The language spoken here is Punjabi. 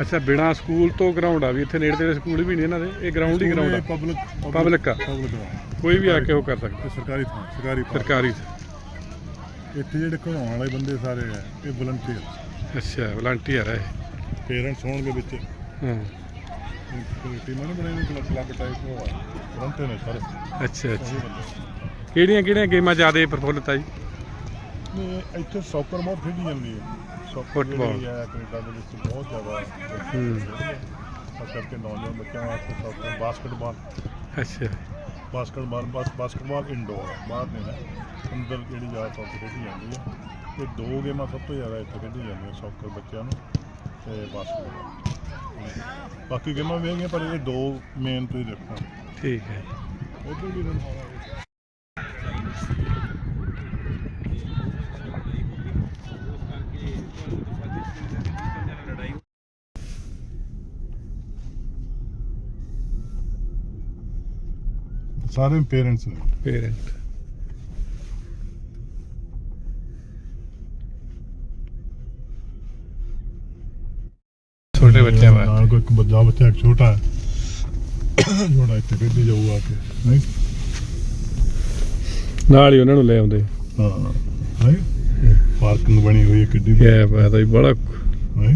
ਅੱਛਾ ਬਿਨਾ ਸਕੂਲ ਤੋਂ ਗਰਾਊਂਡ ਆ ਵੀ ਇੱਥੇ ਨੇੜੇ ਤੇੜੇ ਸਕੂਲ ਵੀ ਨਹੀਂ ਇਹਨਾਂ ਦੇ। ਇਹ ਗਰਾਊਂਡ ਹੀ ਗਰਾਊਂਡ ਆ। ਪਬਲਿਕ Public ਆ। ਪਬਲਿਕ ਕੋਈ ਵੀ ਆ ਕੇ ਉਹ ਕਰ ਸਕਦਾ। ਇਹ ਸਰਕਾਰੀ ਥਾਂ ਸਰਕਾਰੀ park। ਸਰਕਾਰੀ। ਇੱਥੇ ਜਿਹੜੇ ਘੁਮਾਉਣ ਵਾਲੇ ਬੰਦੇ ਸਾਰੇ ਆ ਇਹ ਵਲੰਟੀਅਰ ਅੱਛਾ ਵਲੰਟੀਅਰ ਹੈ ਇਹ। ਪੇਰੈਂਟਸ ਹੋਣਗੇ ਵਿੱਚ। ਹਾਂ। ਟੀਮਾਂ ਨੇ ਬਣਾਈ ਨੇ ਕਲੱਬ ਕਲੱਬ ਟਾਈਪ ਉਹ ਆ। ਵਲੰਟੀਅਰ ਨੇ ਸਾਰੇ। ਅੱਛਾ ਅੱਛਾ। ਉਹੀ ਬੰਦੇ। ਕਿਹੜੀਆਂ ਕਿਹੜੀਆਂ ਗੇਮਾਂ ਜ਼ਿਆਦਾ ਪ੍ਰਫੁੱਲਤ ਆ ਜੀ? ਨੇ ਇੱਥੇ ਸੌਕਰ ਬਹੁਤ ਖੇਡੀ ਜਾਂਦੀ ਹੈ ਹੈ ਕੈਨੇਡਾ ਦੇ ਵਿੱਚ ਬਹੁਤ ਜ਼ਿਆਦਾ। ਖਾਸ ਕਰਕੇ ਨੌਜਵਾਨ ਬੱਚਿਆਂ ਵਾਸਤੇ ਸੌਕਰ ਬਾਸਕਟਬਾਲ। ਅੱਛਾ। ਬਾਸਕਟਬਾਲ ਬਸ ਬਾਸਕਟਬਾਲ ਇੰਡੋਰ ਬਾਹਰ ਨਹੀਂ ਹੈ। ਅੰਦਰ ਜਿਹੜੀ ਜ਼ਿਆਦਾ ਸੌਕਰ ਖੇਡੀ ਜਾਂਦੀ ਹੈ। ਇਹ ਦੋ ਗੇਮਾਂ ਸਭ ਤੋਂ ਜ਼ਿਆਦਾ ਇੱਥੇ ਖੇਡੀ ਜਾਂਦੀਆਂ ਸੌਕਰ ਬੱਚਿਆਂ ਨੂੰ ਤੇ ਬਾਸਕਟਬਾਲ। ਬਾਕੀ ਗੇਮਾਂ ਵੀ ਹੈਗੀਆਂ ਪਰ ਇਹ ਦੋ ਮੇਨ ਤੁਸੀਂ ਦੇਖੋ। ਠੀਕ ਹੈ। ਉਧਰ ਵੀ ਰਣ ਸਾਰੇ ਪੇਰੈਂਟਸ ਨੇ। ਪੇਰੈਂਟ ਛੋਟੇ ਬੱਚਿਆਂ ਵਾਸਤੇ। ਨਾਲ ਕੋਈ ਇੱਕ ਬੱਚਾ ਬੱਚਾ ਇੱਕ ਛੋਟਾ ਹੈ। ਛੋਟਾ ਇੱਥੇ ਖੇਡੀ ਜਾਊਗਾ ਕੇ ਨਹੀਂ? ਨਾਲ ਹੀ ਉਹਨਾਂ ਨੂੰ ਲੈ ਆਉਂਦੇ। ਹਾਂ ਨਹੀਂ? ਪਾਰਕਿੰਗ ਬਣੀ ਹੋਈ ਹੈ ਕਿੱਡੀ ਕੀ ਬਾਤ ਹੈ ਬੜਾ ਨਹੀਂ